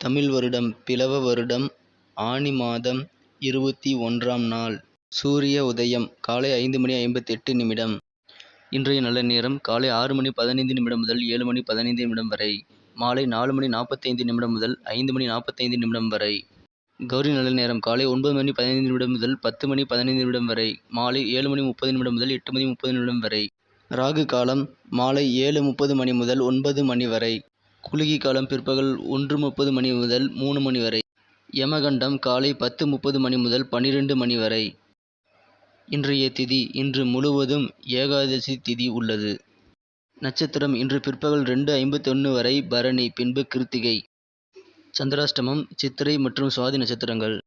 தமிழ் வருடம் பிலவ வருடம் ஆனி மாதம் இருபத்தி ஒன்றாம் நாள் சூரிய உதயம் காலை ஐந்து மணி ஐம்பத்தி எட்டு நிமிடம். இன்றைய நல்ல நேரம் காலை ஆறு மணி பதினைந்து நிமிடம் முதல் ஏழு மணி பதினைந்து நிமிடம் வரை மாலை நாலு மணி நாற்பத்தைந்து நிமிடம் முதல் ஐந்து மணி நாற்பத்தைந்து நிமிடம் வரை. கௌரி நல்ல நேரம் காலை ஒன்பது மணி பதினைந்து நிமிடம் முதல் பத்து மணி பதினைந்து நிமிடம் வரை மாலை ஏழு மணி முப்பது நிமிடம் முதல் எட்டு மணி முப்பது நிமிடம் வரை. ராகு காலம் மாலை ஏழு முப்பது மணி முதல் ஒன்பது மணி வரை. குளிகை காலம் பிற்பகல் ஒன்று முப்பது மணி முதல் மூணு மணி வரை. யமகண்டம் காலை பத்து முப்பது மணி முதல் பன்னிரெண்டு மணி வரை. இன்றைய திதி இன்று முழுவதும் ஏகாதசி திதி உள்ளது. நட்சத்திரம் இன்று பிற்பகல் ரெண்டு ஐம்பத்தொன்று வரை பரணி பின்பு கிருத்திகை. சந்திராஷ்டமம் சித்திரை மற்றும் சுவாதி நட்சத்திரங்கள்.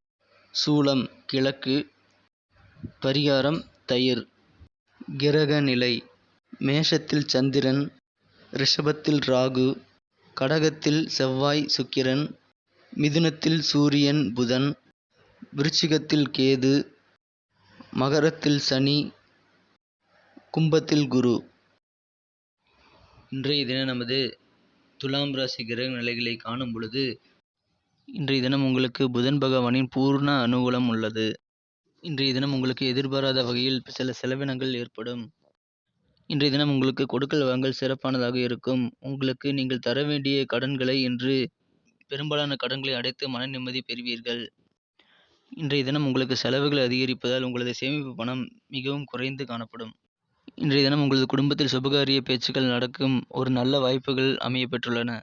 சூலம் கிழக்கு. பரிகாரம் தயிர். கிரக நிலை மேஷத்தில் சந்திரன் ரிஷபத்தில் ராகு. கடகத்தில் செவ்வாய் சுக்கிரன் மிதுனத்தில் சூரியன் புதன் விருச்சிகத்தில் கேது மகரத்தில் சனி கும்பத்தில் குரு. இன்றைய தினம் நமது துலாம் ராசி கிரக நிலைகளை காணும் பொழுது இன்றைய தினம் உங்களுக்கு புதன் பகவானின் பூர்ண அனுகூலம் உள்ளது. இன்றைய தினம் உங்களுக்கு எதிர்பாராத வகையில் சில செலவினங்கள் ஏற்படும். இன்றைய தினம் உங்களுக்கு கொடுக்கல் வாங்கல் சிறப்பானதாக இருக்கும். உங்களுக்கு நீங்கள் தர வேண்டிய கடன்களை இன்று பெரும்பாலான கடன்களை அடைத்து மன நிம்மதி பெறுவீர்கள். இன்றைய தினம் உங்களுக்கு செலவுகள் அதிகரிப்பதால் உங்களது சேமிப்பு பணம் மிகவும் குறைந்து காணப்படும். இன்றைய தினம் உங்களது குடும்பத்தில் சுபகாரிய பேச்சுக்கள் நடக்கும் ஒரு நல்ல வாய்ப்புகள் அமைய பெற்றுள்ளன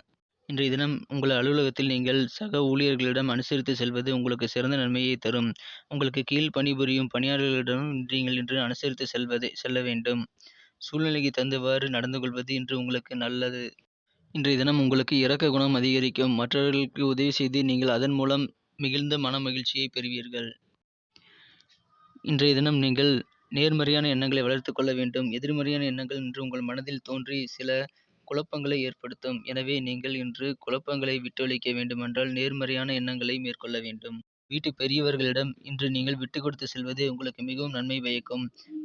இன்றைய தினம் உங்கள் அலுவலகத்தில் நீங்கள் சக ஊழியர்களிடம் அனுசரித்து செல்வது உங்களுக்கு சிறந்த நன்மையை தரும். உங்களுக்கு கீழ் பணிபுரியும் பணியாளர்களிடம் நீங்கள் இன்று அனுசரித்து செல்வதை செல்ல வேண்டும். சூழ்நிலைக்கு தந்தவாறு நடந்து கொள்வது இன்று உங்களுக்கு நல்லது. இன்றைய தினம் உங்களுக்கு இரக்க குணம் அதிகரிக்கும். மற்றவர்களுக்கு உதவி செய்து நீங்கள் அதன் மூலம் மிகுந்த மன மகிழ்ச்சியை பெறுவீர்கள். இன்றைய தினம் நீங்கள் நேர்மறையான எண்ணங்களை வளர்த்து கொள்ள வேண்டும். எதிர்மறையான எண்ணங்கள் இன்று உங்கள் மனதில் தோன்றி சில குழப்பங்களை ஏற்படுத்தும். எனவே நீங்கள் இன்று குழப்பங்களை விட்டொழிக்க வேண்டுமென்றால் நேர்மறையான எண்ணங்களை மேற்கொள்ள வேண்டும். வீட்டு பெரியவர்களிடம் இன்று நீங்கள் விட்டு கொடுத்து செல்வது உங்களுக்கு மிகவும் நன்மை பயக்கும்.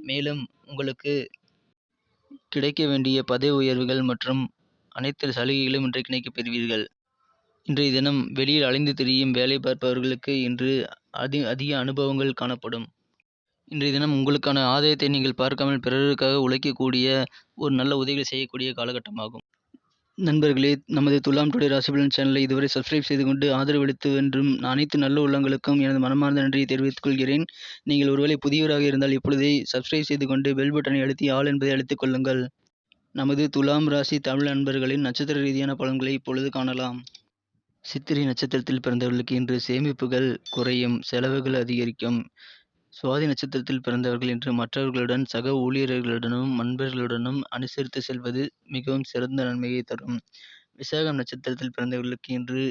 மேலும் உங்களுக்கு கிடைக்க வேண்டிய பதவி உயர்வுகள் மற்றும் அனைத்து சலுகைகளும் இன்று கிடைக்கப் பெறுவீர்கள். இன்றைய தினம் வெளியில் அலைந்து திரியும் வேலை பார்ப்பவர்களுக்கு இன்று அதி அதிக அனுபவங்கள் காணப்படும். இன்றைய தினம் உங்களுக்கான ஆதாயத்தை நீங்கள் பார்க்காமல் பிறருக்காக உழைக்கக்கூடிய ஒரு நல்ல உதவிகள் செய்யக்கூடிய காலகட்டமாகும். நண்பர்களே நமது துலாம் டுடே ராசிபலன் சேனலை இதுவரை சப்ஸ்கிரைப் செய்து கொண்டு ஆதரவளித்து வென்றும் அனைத்து நல்ல உள்ளங்களுக்கும் எனது மனமார்ந்த நன்றியை தெரிவித்துக் கொள்கிறேன். நீங்கள் ஒருவேளை புதியவராக இருந்தால் இப்பொழுதே சப்ஸ்கிரைப் செய்து கொண்டு பெல் பட்டனை அழுத்தி ஆள் என்பதை அழுத்திக் கொள்ளுங்கள். நமது துலாம் ராசி தமிழ் நண்பர்களின் நட்சத்திர ரீதியான பலன்களை இப்பொழுது காணலாம். சித்திரை நட்சத்திரத்தில் பிறந்தவர்களுக்கு இன்று சேமிப்புகள் குறையும் செலவுகள் அதிகரிக்கும். சுவாதி நட்சத்திரத்தில் பிறந்தவர்கள் இன்று மற்றவர்களுடன் சக ஊழியர்களுடனும் நண்பர்களுடனும் அனுசரித்து செல்வது மிகவும் சிறந்த நன்மையை தரும். விசாகம் நட்சத்திரத்தில் பிறந்தவர்களுக்கு இன்று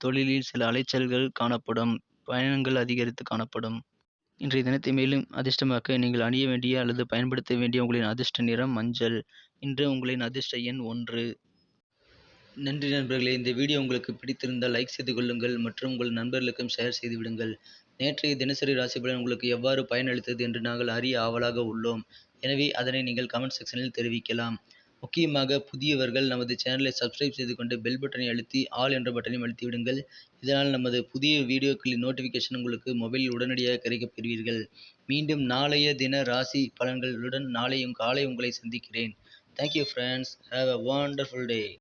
தொழிலில் சில அலைச்சல்கள் காணப்படும் பயணங்கள் அதிகரித்து காணப்படும். இன்றைய தினத்தை மேலும் அதிர்ஷ்டமாக்க நீங்கள் அணிய வேண்டிய அல்லது பயன்படுத்த வேண்டிய உங்களின் அதிர்ஷ்ட நிறம் மஞ்சள். இன்று உங்களின் அதிர்ஷ்ட எண் ஒன்று. நன்றி நண்பர்களே இந்த வீடியோ உங்களுக்கு பிடித்திருந்தால் லைக் செய்து கொள்ளுங்கள் மற்றும் உங்கள் நண்பர்களுக்கும் ஷேர் செய்து விடுங்கள். நேற்றைய தினசரி ராசி பலன் உங்களுக்கு எவ்வாறு பயனளித்தது என்று நாங்கள் அறிய ஆவலாக உள்ளோம். எனவே அதனை நீங்கள் கமெண்ட் செக்ஷனில் தெரிவிக்கலாம். முக்கியமாக புதியவர்கள் நமது சேனலை சப்ஸ்கிரைப் செய்து கொண்டு பெல் பட்டனை அழுத்தி ஆல் என்ற பட்டனையும் அழுத்தி விடுங்கள். இதனால் நமது புதிய வீடியோக்களின் நோட்டிஃபிகேஷன் உங்களுக்கு மொபைலில் உடனடியாக கிடைக்கப் பெறுவீர்கள். மீண்டும் நாளைய தின ராசி பலன்களுடன் நாளையும் காலை உங்களை சந்திக்கிறேன். Thank you friends have a wonderful day